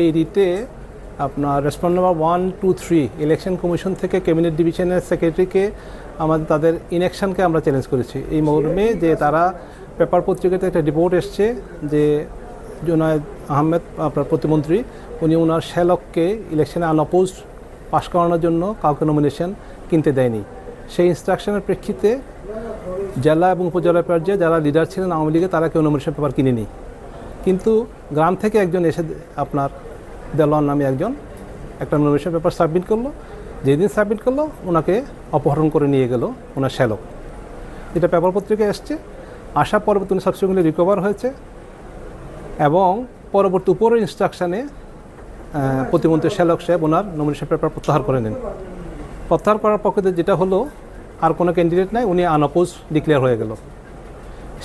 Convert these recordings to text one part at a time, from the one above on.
এই রিটে আপনার respond number one two three election commission থেকে ক্যাবিনেট ডিভিশনের সেক্রেটারিকে আমাদের, তাদের ইনেকশনকে আমরা চ্যালেঞ্জ করেছি। এই মর্মে যে তারা পেপার পত্রিকাতে একটা রিপোর্ট এসছে যে জুনায়দ আহমেদ, আপনার প্রতিমন্ত্রী, উনি ওনার শ্যালককে ইলেকশনে আনঅপোজড পাশ করানোর জন্য কাউকে নমিনেশন কিনতে দেয়নি। সেই ইনস্ট্রাকশনের প্রেক্ষিতে জেলা এবং উপজেলা পর্যায়ে যারা লিডার ছিলেন আওয়ামী লীগে, তারা কেউ নমিনেশন পেপার কিনেনি। কিন্তু গ্রাম থেকে একজন এসে আপনার দেলোয়ার নামে একজন একটা নমিনেশন পেপার সাবমিট করল। যেদিন সাবমিট করল, ওনাকে অপহরণ করে নিয়ে গেল ওনার শ্যালক। এটা পেপার পত্রিকায় এসছে। আসার পরবর্তী উনি সাবসিকুয়েন্টলি রিকভার হয়েছে এবং পরবর্তী উপরের ইনস্ট্রাকশানে প্রতিমন্ত্রী শ্যালক সাহেব ওনার নমিনেশন পেপার প্রত্যাহার করে নেন। প্রত্যাহার করার পক্ষে যেটা হলো, আর কোনো ক্যান্ডিডেট নাই, উনি আনঅপোজ ডিক্লেয়ার হয়ে গেল।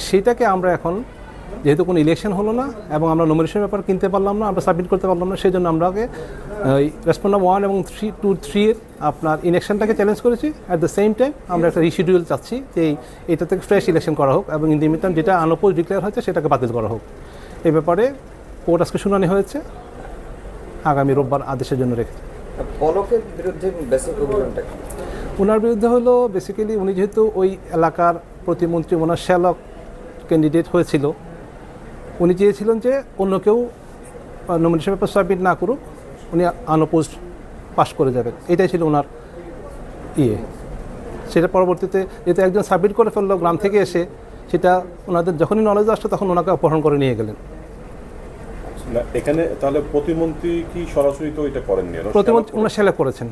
সেটাকে আমরা এখন যেহেতু কোনো ইলেকশন হলো না এবং আমরা নমিনেশন পেপার কিনতে পারলাম না আমরা সাবমিট করতে পারলাম না সেই জন্য আমরা আগে রেসপন্ড ওয়ান এবং থ্রি টু থ্রি এর আপনার ইলেকশনটাকে চ্যালেঞ্জ করেছি। অ্যাট দ্য সেম টাইম আমরা একটা রিশিডিউল চাচ্ছি যে এটা থেকে ফ্রেশ ইলেকশন করা হোক এবং ইন দিমিটাম যেটা আনঅপোজ ডিক্লেয়ার হয়েছে সেটাকে বাতিল করা হোক। এই ব্যাপারে কোর্ট আজকে শুনানি হয়েছে। আগামী রোববার আদেশের জন্য রেখেছে। পলকের বিরুদ্ধে বেসিক ওনার বিরুদ্ধে হলো বেসিক্যালি উনি যেহেতু ওই এলাকার প্রতিমন্ত্রী ওনার শ্যালক ক্যান্ডিডেট হয়েছিল উনি চেয়েছিলেন যে অন্য কেউ নমিনেশন পেপার সাবমিট না করুক উনি আনপোস্ট পাশ করে যাবেন। এটাই ছিল ওনার ইয়ে। সেটা পরবর্তীতে যেহেতু একজন সাবমিট করে ফেলল গ্রাম থেকে এসে সেটা ওনাদের যখনই নলেজ আসলো তখন ওনাকে অপহরণ করে নিয়ে গেলেন। এখানে তাহলে প্রতিমন্ত্রী কি সরাসরি তো এটা করেননি? প্রতিমন্ত্রী ওনার সেলেক করেছেন।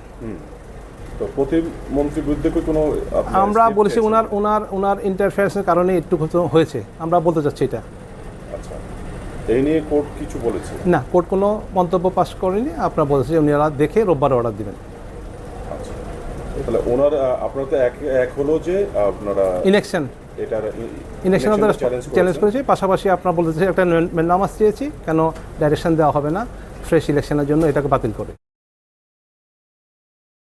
তো প্রতিমন্ত্রীর বিরুদ্ধে কি কোনো আমরা বলেছি ওনার ওনার ওনার ইন্টারফেয়ারেন্সের কারণে একটু হয়েছে। আমরা বলতে চাচ্ছি এটা। আচ্ছা এই নিয়ে কোর্ট কিছু বলেছে? না কোর্ট কোনো মন্তব্য পাস করেনি। আপনারা বলেছে যে উনারা দেখে রোববার অর্ডার দিবেন। আচ্ছা তাহলে ওনার আপনার তো এক এক হলো যে আপনারা ইলেকশন এটার ইলেকশন চ্যালেঞ্জ চ্যালেঞ্জ করেছি। পাশাপাশি আপনারা বলতে চাই একটা নামাজ চেয়েছি কেন ডাইরেকশন দেওয়া হবে না? ফ্রেশ ইলেকশনের জন্য এটাকে বাতিল করে।